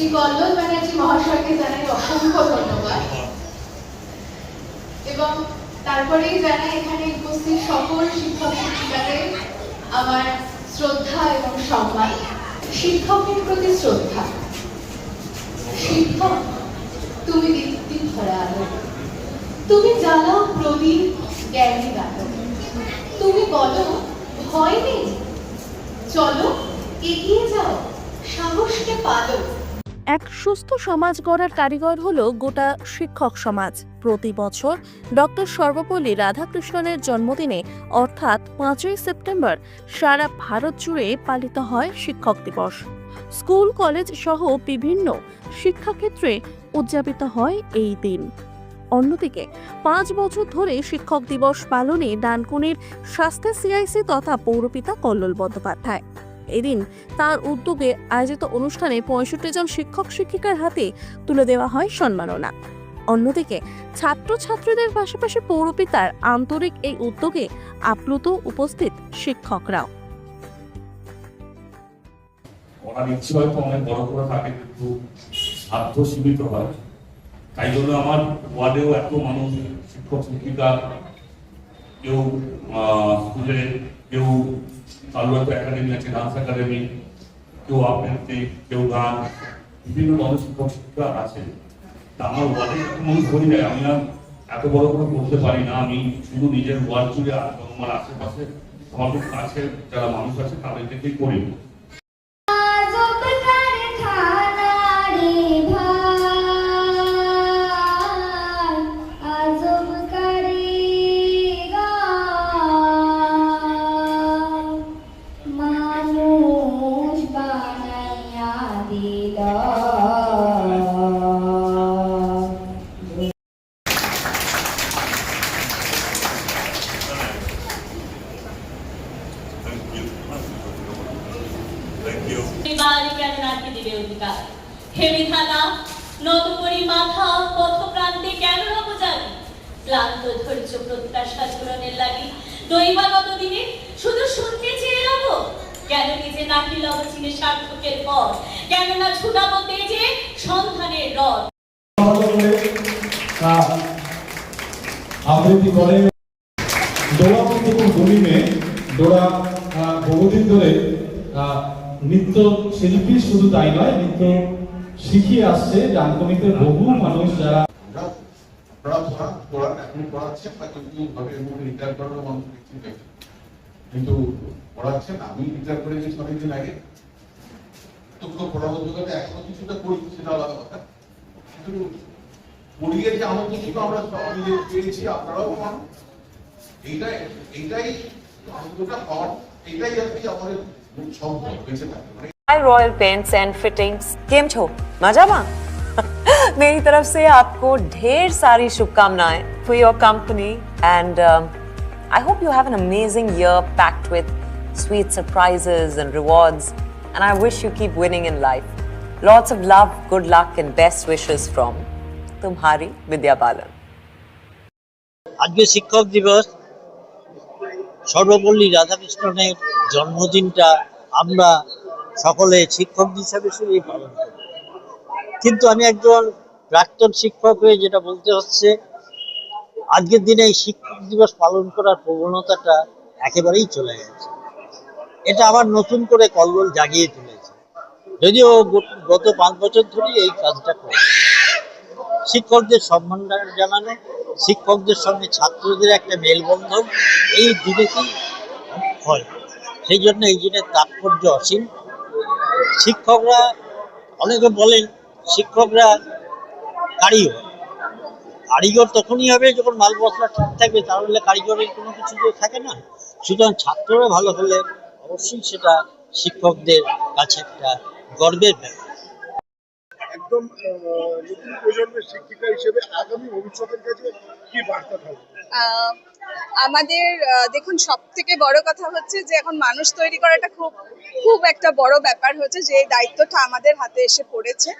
শ্রী কল্লোল ব্যানার্জি মহাশয়কে জানাই অসংখ্য ধন্যবাদ। এবং তারপরেই এখানে উপস্থিত সকল শিক্ষক শিক্ষিকাদের আমার শ্রদ্ধা এবং সম্মান। শিক্ষকের প্রতি শ্রদ্ধা। শিক্ষক, তুমি দীপ্তি ভরা আলো। তুমি জ্ঞানী আলো তুমি বলো, ভয় নেই? চলো এগিয়ে যাও সাহসকে পালো এক সুস্থ সমাজ গড়ার কারিগর হল গোটা শিক্ষক সমাজ। প্রতি বছর ডক্টর সর্বপল্লী রাধাকৃষ্ণনের জন্মদিনে, অর্থাৎ পাঁচই সেপ্টেম্বর, সারা ভারত জুড়ে পালিত হয় শিক্ষক দিবস। স্কুল, কলেজ সহ বিভিন্ন শিক্ষাক্ষেত্রে উদযাপিত হয় এই দিন। অন্যদিকে, পাঁচ বছর ধরে শিক্ষক দিবস পালনে ডানকুনির স্বাস্থ্য সিআইসি তথা পৌরপিতা কল্লোল বন্দ্যোপাধ্যায়। এদিন তার উদ্যোগে আয়োজিত অনুষ্ঠানে পঁয়ষট্টি জন শিক্ষক শিক্ষিকার হাতে তুলে দেওয়া হয় সম্মাননা। অন্যদিকে ছাত্রছাত্রীদের পাশাপাশি পৌরপিতার আন্তরিক এই উদ্যোগে আপ্লুত উপস্থিত শিক্ষকরাও। ইচ্ছে হয়তো অনেক বড় করে থাকে, কিন্তু সাধ্য সীমিত হয়। তাই জন্য আমার ওয়ার্ডেও এত মানুষ, শিক্ষক শিক্ষিকা, কেউ স্কুলে কেউ কালুয়াতে একাডেমি আছে ডান্স একাডেমি কেউ আবৃত্তি, কেউ গান, বিভিন্ন ধরনের শিক্ষক শিক্ষিকা আছে। তা আমার ওয়ার্ডে একটু মানুষ হয়ে যায়, আমি আর এত বড় করে করতে পারি না, আমি শুধু নিজের ওয়ার্ড জুড়ে আমার আশেপাশে আমার কাছে যারা মানুষ আছে তাদেরকেই করি। অধিকার হে বিধাতা নত মাথা পথ প্রান্তে কেন রব জানি? ক্লান্ত ধৈর্য প্রত্যাশা পূরণের লাগি দৈবাগত দিনে শুধু শুনতে চেয়ে রব কেন নিজে নাকি লব চিনে সার্থকের পর কেন না ছুটাবো তেজে সন্ধানের রথ? আবৃত্তি করে দোড়া কিন্তু খুব গরিমে দোড়া বহুদিন ধরে নৃত্য শিল্পী শুধু তাই নয়, নৃত্য শিখিয়ে আসছে ডানকমিতে বহু মানুষ যারা আমরা কিন্তু পড়াচ্ছেন, আমি রিটায়ার করে গেছি অনেকদিন আগে। দুঃখ পড়াবো জগতে এখনও কিছুটা করি, সেটা আলাদা কথা। কিন্তু পড়িয়ে যে আনন্দ কিন্তু আমরা যে পেয়েছি, আপনারাও পান। এইটাই এইটাই আনন্দটা পাওয়ার এইটাই আর কি আমাদের মূল সম্পদ বেঁচে থাকে মানে hi royal paints and fittings केम छो मजामा मेरी तरफ से आपको ढेर सारी शुभकामनाएं for your company and I hope you have an amazing year packed with sweet surprises and rewards and I wish you keep winning in life lots of love good luck and best wishes from तुम्हारी विद्या बालन আজকে শিক্ষক দিবস সর্বপল্লী রাধাকৃষ্ণনের জন্মদিনটা আমরা সকলে শিক্ষক হিসাবে শুধুই পালন করি কিন্তু আমি একজন প্রাক্তন শিক্ষক হয়ে যেটা বলতে হচ্ছে, আজকের দিনে এই শিক্ষক দিবস পালন করার প্রবণতাটা একেবারেই চলে গেছে। এটা আবার নতুন করে কল্লোল জাগিয়ে তুলেছে। যদিও গত পাঁচ বছর ধরেই এই কাজটা করে। শিক্ষকদের সম্মান জানানো, শিক্ষকদের সঙ্গে ছাত্রদের একটা মেলবন্ধন, এই দিনেতেই হয়। সেই জন্য এই দিনের তাৎপর্য অসীম। শিক্ষকরা অনেকে বলেন, শিক্ষকরা কারিগর। কারিগর তখনই হবে যখন মাল মশলা ঠিক থাকবে, তাহলে কারিগরের কোনো কিছু থাকে না। সুতরাং ছাত্ররা ভালো হলে অবশ্যই সেটা শিক্ষকদের কাছে একটা গর্বের ব্যাপার। একদম নতুন প্রজন্মের শিক্ষিকা হিসেবে আগামী ভবিষ্যতের কাছে কি বার্তা থাকবে? আমাদের দেখুন সব থেকে বড় কথা হচ্ছে যে এখন মানুষ তৈরি করাটা খুব খুব একটা বড় ব্যাপার হচ্ছে যে দায়িত্বটা আমাদের হাতে এসে পড়েছে।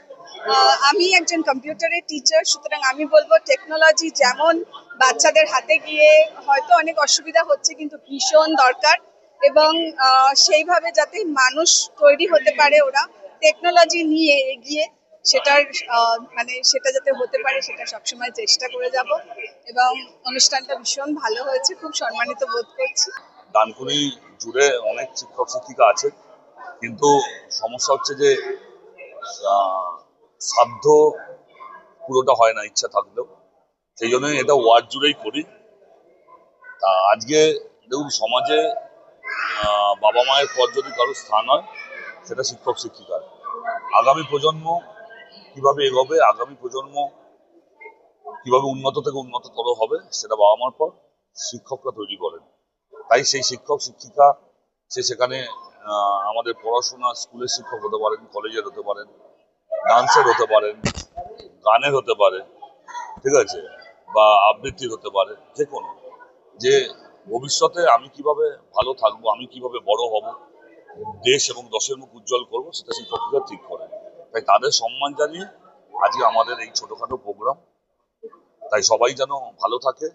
আমি একজন কম্পিউটারের টিচার সুতরাং আমি বলব টেকনোলজি যেমন বাচ্চাদের হাতে গিয়ে হয়তো অনেক অসুবিধা হচ্ছে, কিন্তু ভীষণ দরকার এবং সেইভাবে যাতে মানুষ তৈরি হতে পারে ওরা টেকনোলজি নিয়ে এগিয়ে সেটার মানে সেটা যাতে হতে পারে সেটা সবসময় চেষ্টা করে যাব এবং অনুষ্ঠানটা ভীষণ ভালো হয়েছে, খুব সম্মানিত বোধ করছি। ডানকুনি জুড়ে অনেক শিক্ষক, শিক্ষিকা আছে, কিন্তু সমস্যা হচ্ছে যে সাধ্য পুরোটা হয় না ইচ্ছা থাকলেও। সেই জন্য এটা ওয়ার্ড জুড়েই করি। তা আজকে দেখুন, সমাজে বাবা মায়ের পর যদি কারও স্থান হয়, সেটা শিক্ষক, শিক্ষিকার। আগামী প্রজন্ম কীভাবে এগোবে আগামী প্রজন্ম কীভাবে উন্নত থেকে উন্নততর হবে, সেটা বাবা মার পর শিক্ষকরা তৈরি করেন। তাই সেই শিক্ষক, শিক্ষিকা, সে সেখানে আমাদের পড়াশোনা স্কুলের শিক্ষক হতে পারেন, কলেজের হতে পারেন, ডান্সের হতে পারেন, গানের হতে পারে, ঠিক আছে? বা আবৃত্তির হতে পারে, যে কোনো। যে ভবিষ্যতে আমি কীভাবে ভালো থাকব, আমি কীভাবে বড় হব, দেশ এবং দশের মুখ উজ্জ্বল করব, সেটা শিক্ষকরা ঠিক করে তাই তাদের সম্মান জানিয়ে আজকে আমাদের এই ছোটখাটো প্রোগ্রাম। তাই সবাই যেন ভালো থাকে,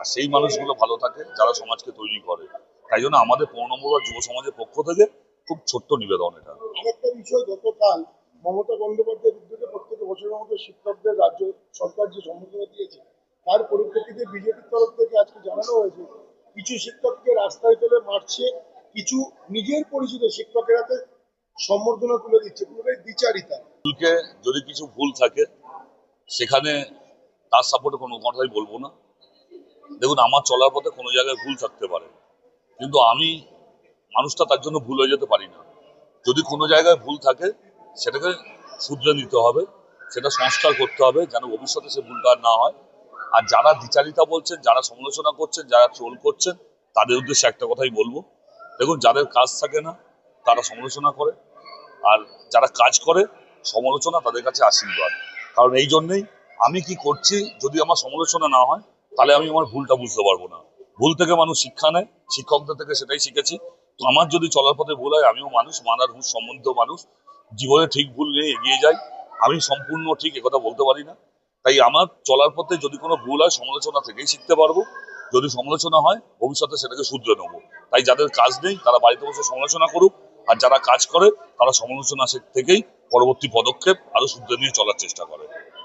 আর সেই মানুষগুলো ভালো থাকে যারা সমাজকে তৈরি করে। তাই জন্য আমাদের পনেরো নম্বর ওয়ার্ড যুব সমাজের পক্ষ থেকে খুব ছোট্ট নিবেদন এটা। আরেকটা বিষয় গতকাল মমতা বন্দ্যোপাধ্যায়ের উদ্যোগে প্রত্যেক বছরের মতো শিক্ষকদের রাজ্য সরকার যে সম্বোধনা দিয়েছে, তার পরিপ্রেক্ষিতে বিজেপির তরফ থেকে আজকে জানানো হয়েছে, কিছু শিক্ষককে রাস্তায় ফেলে মারছে, কিছু নিজের পরিচিত শিক্ষকের হাতে সম্বর্ধনা তুলে দিচ্ছে, পুরোটাই দ্বিচারিতা। স্কুলকে যদি কিছু ভুল থাকে, সেখানে তার সাপোর্টে কোনো কথাই বলব না। দেখুন, আমার চলার পথে কোনো জায়গায় ভুল থাকতে পারে। কিন্তু আমি মানুষটা তার জন্য ভুল হয়ে যেতে পারি না। যদি কোনো জায়গায় ভুল থাকে, সেটাকে শুধরে নিতে হবে, সেটা সংস্কার করতে হবে, যেন ভবিষ্যতে সে ভুলটা না হয়। আর যারা দ্বিচারিতা বলছেন, যারা সমালোচনা করছেন, যারা ট্রোল করছেন, তাদের উদ্দেশ্যে একটা কথাই বলব। দেখুন, যাদের কাজ থাকে না তারা সমালোচনা করে। আর যারা কাজ করে, সমালোচনা তাদের কাছে আশীর্বাদ। কারণ এই জন্যেই আমি কি করছি, যদি আমার সমালোচনা না হয়, তাহলে আমি আমার ভুলটা বুঝতে পারব না। ভুল থেকে মানুষ শিক্ষা নেয়, শিক্ষকদের থেকে সেটাই শিখেছি। তো আমার যদি চলার পথে ভুল হয়, আমিও মানুষ, মানার হুঁশ সম্বন্ধ মানুষ। জীবনে ঠিক ভুল নিয়ে এগিয়ে যাই। আমি সম্পূর্ণ ঠিক একথা বলতে পারি না। তাই আমার চলার পথে যদি কোনো ভুল হয়, সমালোচনা থেকেই শিখতে পারব। যদি সমালোচনা হয়, ভবিষ্যতে সেটাকে শুধরে নেব। তাই যাদের কাজ নেই, তারা বাড়িতে বসে সমালোচনা করুক। আর যারা কাজ করে, তারা সমালোচনা থেকেই পরবর্তী পদক্ষেপ আরও শুদ্ধ নিয়ে চলার চেষ্টা করে।